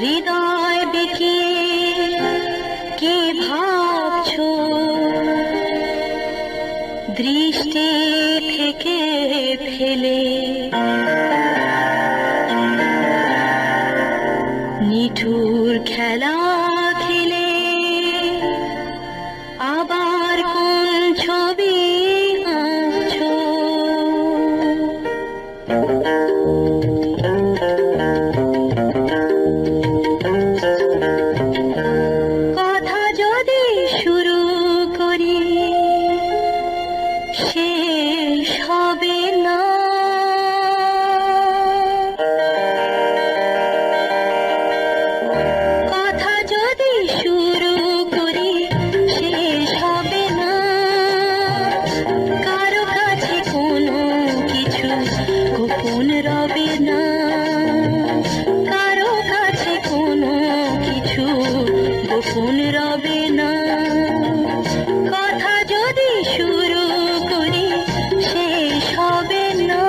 হৃদয় বিকি ভুল রবে না। কথা যদি শুরু করি শেষ হবে না।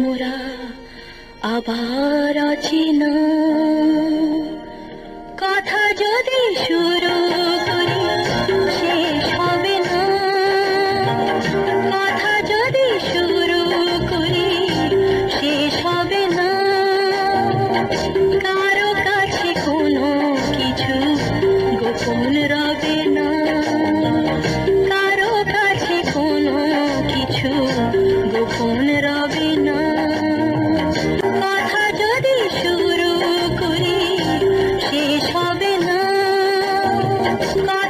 মোরা আবার অচেনা কথা যদি শুরু করি, শেষ হবে না। কথা যদি শুরু করি, শেষ হবে না। কারও কাছে কোনো কিছু গোপন রবে না। কারও কাছে কোনো কিছু not